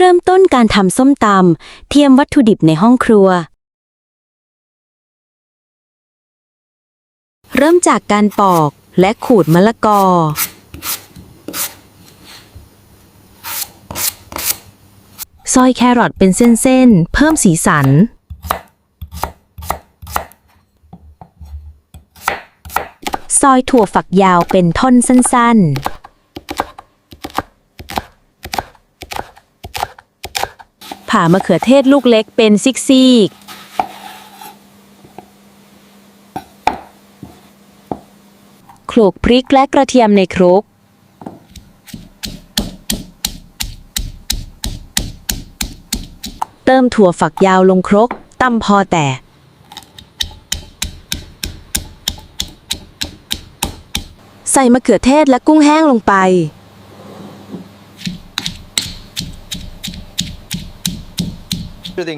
เริ่มต้นการทำส้มตำเทียมวัตถุดิบในห้องครัว เริ่มจากการปอกและขูดมะละกอ ซอยแครอทเป็นเส้นๆ เพิ่มสีสัน ซอยถั่วฝักยาวเป็นท่อนสั้นๆ ผ่ามะเขือเทศลูกเล็กเป็นซิกซีกโขลกพริกและกระเทียมในครก เติมถั่วฝักยาวลงครกตำพอแต่ใส่มะเขือเทศและกุ้งแห้งลงไป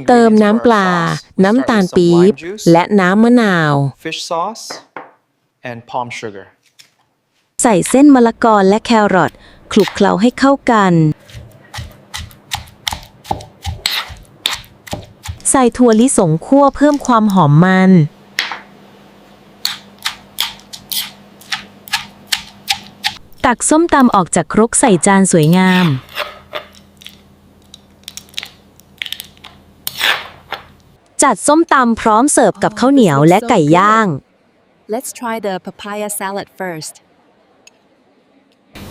เติมน้ำปลา น้ำตาลปี๊บ และน้ำมะนาว fish sauce and palm sugar. ใส่เส้นมะละกอและแครอทคลุกเคล้าให้เข้ากัน ใส่ถั่วลิสงคั่วเพิ่มความหอมมัน ตักส้มตำออกจากครกใส่จานสวยงาม จัดส้มตำพร้อมเสิร์ฟกับข้าวเหนียวและไก่ย่าง Let's try the papaya salad first.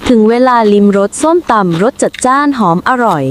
ถึงเวลาลิมรสส้มตำรสจัดจ้านหอมอร่อย